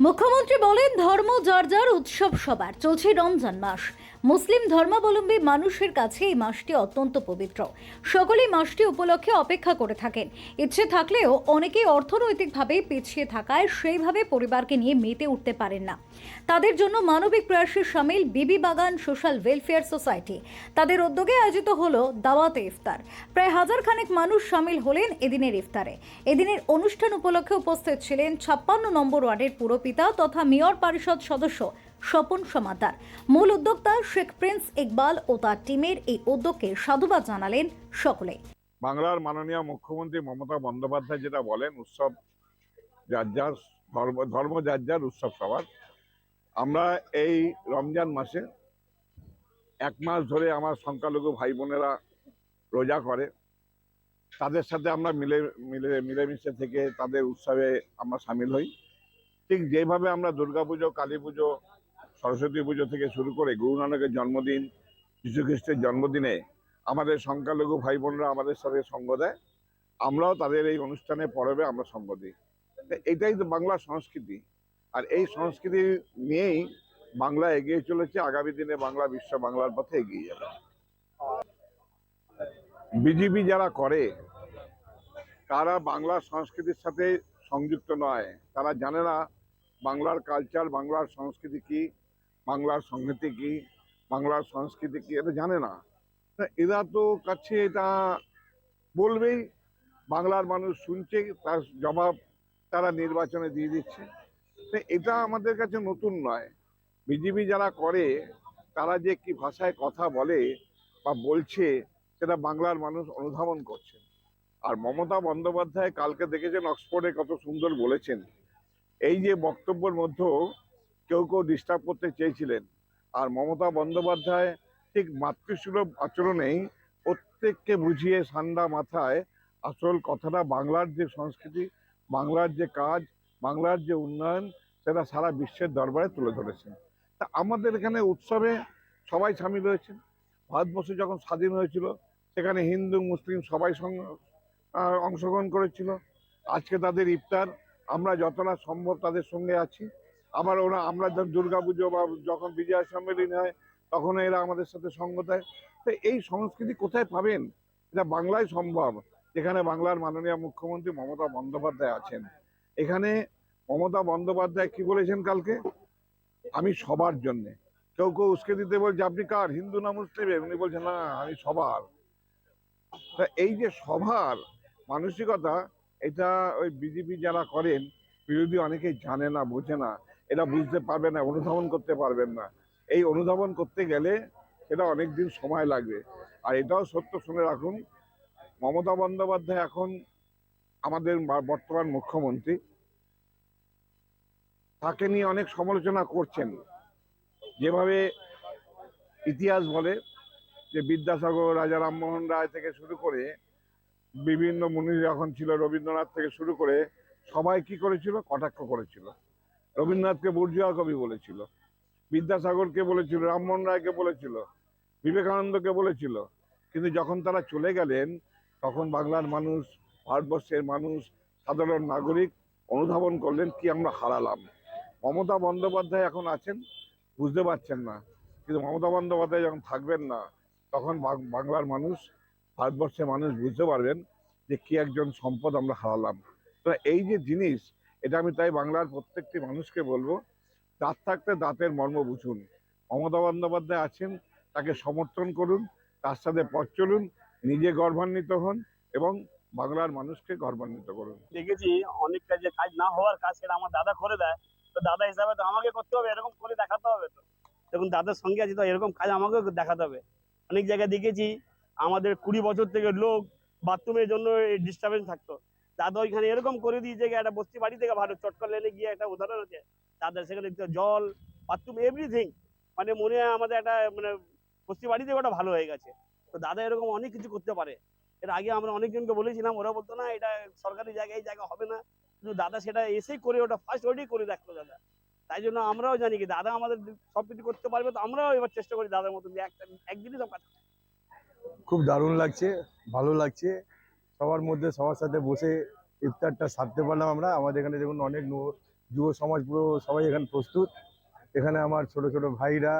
মুখ্যমন্ত্রী বলেন ধর্ম যার যার উৎসব সবার। চলছে রমজান মাস। মুসলিম ধর্মাবলম্বী মানুষের কাছে এই মাসটি অত্যন্ত পবিত্র। সকলেই মাসটি উপলক্ষে অপেক্ষা করে থাকেন। ইচ্ছে থাকলেও অনেকেই অর্থনৈতিকভাবে পিছিয়ে থাকায় সেইভাবে পরিবারকে নিয়ে মেতে উঠতে পারেন না। তাদের জন্য মানবিক প্রয়াসে সামিল বিবি বাগান সোশ্যাল ওয়েলফেয়ার সোসাইটি। তাদের উদ্যোগে আয়োজিত হলো দাওয়াতে ইফতার। প্রায় হাজার খানেক মানুষ সামিল হলেন এদিনের ইফতারে। এদিনের অনুষ্ঠান উপলক্ষে উপস্থিত ছিলেন ছাপ্পান্ন নম্বর ওয়ার্ডের পুরপিতা তথা মেয়র পরিষদ সদস্য স্বপন সমাদার। মূল উদ্যোক্তা শেখ প্রিন্স ইকবাল ও তার টিমের এই উদ্যোগকে সাধুবাদ জানালেন সকলে। বাংলার মাননীয় মুখ্যমন্ত্রী মমতা বন্দ্যোপাধ্যায় যেটা বলেন, উৎসব যার ধর্ম ধর্ম যার যার উৎসব সবার। আমরা এই রমজান মাসে এক মাস ধরে আমার সংখ্যালঘু ভাই বোনেরা রোজা করে। তাদের সাথে আমরা মিলে মিলে, মিলেমিশে থেকে তাদের উৎসবে আমরা সামিল হই। ঠিক যেভাবে আমরা দুর্গাপুজো কালী পুজো সরস্বতী পুজো থেকে শুরু করে গুরু নানকের জন্মদিন, যীশু খ্রিস্টের জন্মদিনে আমাদের সংখ্যালঘু ভাই বোনরা আমাদের সাথে সঙ্গ দেয়। আমরাও তাদের এই অনুষ্ঠানে পরবে, আমরা সঙ্গ দিই। এটাই তো বাংলার সংস্কৃতি। আর এই সংস্কৃতি নিয়েই বাংলা এগিয়ে চলেছে, আগামী দিনে বাংলা বিশ্ব বাংলার পথে এগিয়ে যাবে। বিজেপি যারা করে, তারা বাংলা সংস্কৃতির সাথে সংযুক্ত নয়। তারা জানে না বাংলার কালচার বাংলার সংস্কৃতি কি। বাংলার সংগীতি কি, বাংলার সংস্কৃতি কি এটা জানে না। এরা তো কাছে এটা বলবেই, বাংলার মানুষ শুনছে, তার জবাব তারা নির্বাচনে দিয়ে দিচ্ছে। এটা আমাদের কাছে নতুন নয়। বিজেপি যারা করে, তারা যে কি ভাষায় কথা বলে বা বলছে, সেটা বাংলার মানুষ অনুধাবন করছে। আর মমতা বন্দ্যোপাধ্যায় কালকে দেখেছেন, অক্সফোর্ডে কত সুন্দর বলেছেন। এই যে বক্তব্যের মধ্যেও কেউ কেউ ডিস্টার্ব করতে চেয়েছিলেন। আর মমতা বন্দ্যোপাধ্যায় ঠিক মাতৃসুলভ আচরণেই প্রত্যেককে বুঝিয়ে ঠান্ডা মাথায় আসল কথাটা বাংলার যে সংস্কৃতি, বাংলার যে কাজ, বাংলার যে উন্নয়ন, সেটা সারা বিশ্বের দরবারে তুলে ধরেছেন। তা আমাদের এখানে উৎসবে সবাই সামিল হয়েছেন। ভারতবর্ষ যখন স্বাধীন হয়েছিল, সেখানে হিন্দু, মুসলিম সবাই অংশগ্রহণ করেছিল। আজকে তাদের ইফতার, আমরা যতটা সম্ভব তাদের সঙ্গে আছি। আবার ওরা, আমরা যখন দুর্গাপুজো বা যখন বিজয়া সম্মেলন হয়, তখন এরা আমাদের সাথে সঙ্গ দেয়। তো এই সংস্কৃতি কোথায় পাবেন? এটা বাংলায় সম্ভব, যেখানে বাংলার মাননীয় মুখ্যমন্ত্রী মমতা বন্দ্যোপাধ্যায় আছেন। এখানে মমতা বন্দ্যোপাধ্যায় কি বলেছেন কালকে? আমি সবার জন্য। কেউ কেউ উস্কে দিতে বলছে, আপনি কার? হিন্দু না মুসলিম? উনি বলছেন, না, আমি সবার। তা এই যে সবার মানসিকতা, এটা ওই বিজেপি যারা করেন, বিরোধী অনেকেই জানে না, বোঝে না। এটা বুঝতে পারবে না, অনুধাবন করতে পারবেন না। এই অনুধাবন করতে গেলে এটা অনেক দিন সময় লাগবে। আর এটাও সত্য শুনে রাখুন, মমতা বন্দ্যোপাধ্যায় এখন আমাদের বর্তমান মুখ্যমন্ত্রী। তাকে নিয়ে অনেক সমালোচনা করছেন। যেভাবে ইতিহাস বলে যে বিদ্যাসাগর, রাজা রামমোহন রায় থেকে শুরু করে বিভিন্ন মুনি যখন ছিল, রবীন্দ্রনাথ থেকে শুরু করে সবাই কি করেছিল? কটাক্ষ করেছিল। রবীন্দ্রনাথকে বুর্জুয়া কবি বলেছিল, বিদ্যাসাগরকে বলেছিল, রামমোহন রায়কে বলেছিল, বিবেকানন্দকে বলেছিল। কিন্তু যখন তারা চলে গেলেন, তখন বাংলার মানুষ, ভারতবর্ষের মানুষ, সাধারণ নাগরিক অনুধাবন করলেন কি আমরা হারালাম। মমতা বন্দ্যোপাধ্যায় এখন আছেন? বুঝতে পারছেন না। কিন্তু মমতা বন্দ্যোপাধ্যায় যখন থাকবেন না, তখন বাংলার মানুষ, ভারতবর্ষের মানুষ বুঝতে পারবেন যে কি একজন সম্পদ আমরা হারালাম। তো এই যে জিনিস এটা আমি তাই বাংলার প্রত্যেকটি মানুষকে বলব, দাঁত থাকতে দাঁতের মর্ম বুঝুন। মমতা বন্দ্যোপাধ্যায় আছেন, তাকে সমর্থন করুন, তার সাথে পথ চলুন, নিজে গর্বান্বিত হন এবং বাংলার মানুষকে গর্বান্বিত করুন। দেখেছি অনেক কাজে কাজ না হওয়ার কাজ সেটা আমার দাদা করে দেয়, তো দাদা হিসাবে তো আমাকে করতে হবে, এরকম করে দেখাতে হবে তো। দেখুন, দাদার সঙ্গে আছি তো, এরকম কাজ আমাকেও দেখাতে হবে। অনেক জায়গায় দেখেছি, আমাদের কুড়ি বছর থেকে লোক বাথরুমের জন্য ডিস্টারবেন্স থাকতো। দাদা ওইখানে এরকম করে দিয়েছে একটা বস্তি বাড়ি থেকে ভালো চটকর লেনে গিয়ে একটা উদাহরণ আছে। তাদের সেখানে জল বাথরুম এভরিথিং মানে মনে হয় আমাদের একটা মানে বস্তি বাড়ি থেকে ওটা ভালো হয়ে গেছে। তো দাদা এরকম অনেক কিছু করতে পারে। এর আগে আমরা অনেকজনকে বলেছিলাম, ওরা বলতো না, এটা সরকারি জায়গায়, এই জায়গা হবে না। কিন্তু দাদা সেটা এসেই করে, ওটা ফার্স্ট ওইটাই করে দেখল দাদা। তাই জন্য আমরাও জানি কি, দাদা আমাদের সব কিছু করতে পারবে তো আমরাও এবার চেষ্টা করি দাদার মতন একদিনই সব কাজ খুব দারুণ লাগছে, ভালো লাগছে। সবার মধ্যে, সবার সাথে বসে ইফতারটা সারতে পারলাম আমরা। আমাদের এখানে দেখুন অনেক যুব সমাজ পুরো সবাই এখানে প্রস্তুত। এখানে আমার ছোট ছোট ভাইরা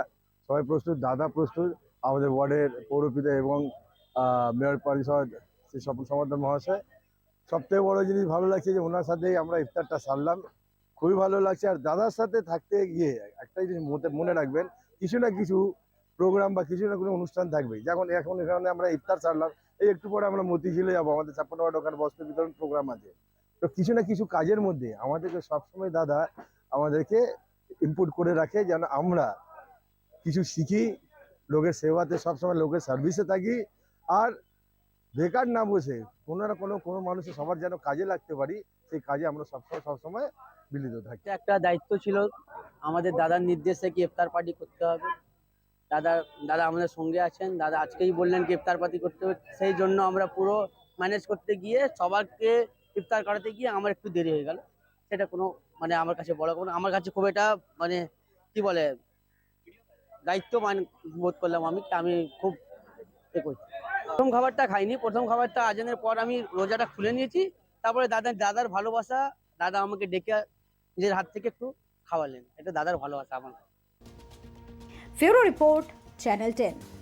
সবাই প্রস্তুত, দাদা প্রস্তুত, আমাদের ওয়ার্ডের পৌরপিতা এবং মেয়র পরিষদ, শ্রী স্বপন সমর্থন মহাশয়। সবথেকে বড় জিনিস ভালো লাগছে যে ওনার সাথেই আমরা ইফতারটা সারলাম। খুবই ভালো লাগছে। আর দাদার সাথে থাকতে গিয়ে একটা জিনিস মনে রাখবেন, কিছু না কিছু প্রোগ্রাম বা কিছু না কোনো অনুষ্ঠান থাকবে যেমন এখন এখানে আমরা ইফতার সারলাম এই একটু পরে আমরা মতিঝিলে যাব। আমাদের ছাপ্পান্ন ওয়ার্ড ওখানে বস্ত্র বিতরণ প্রোগ্রাম আছে। তো কিছু না কিছু কাজের মধ্যে আমাদেরকে সবসময় দাদা আমাদেরকে ইনপুট করে রাখে যেন আমরা কিছু শিখি, লোকের সেবাতে সবসময় লোকের সার্ভিসে থাকি। আর বেকার না বসে কোনো না কোনো কোনো মানুষের সবার যেন কাজে লাগতে পারি, সেই কাজে আমরা সবসময় সবসময় মিলিত থাকি। একটা দায়িত্ব ছিল আমাদের দাদার নির্দেশে কি ইফতার পার্টি করতে হবে। দাদা দাদা আমাদের সঙ্গে আছেন। দাদা আজকেই বললেন কি ইফতার পার্টি করতে সেই জন্য আমরা পুরো ম্যানেজ করতে গিয়ে সবাইকে ইফতার করাতে গিয়ে আমার একটু দেরি হয়ে গেল। সেটা কোনো মানে আমার কাছে বড় কোনো, আমার কাছে খুব এটা মানে কি বলে দায়িত্ব মান বোধ করলাম আমি আমি খুব এ করছি। প্রথম খাবারটা খাইনি, প্রথম খাবারটা আজানের পর আমি রোজাটা খুলে নিয়েছি। তারপরে দাদা দাদার ভালোবাসা, দাদা আমাকে ডেকে নিজের হাত থেকে একটু খাওয়ালেন। এটা দাদার ভালোবাসা আমার Furo Report, Channel 10.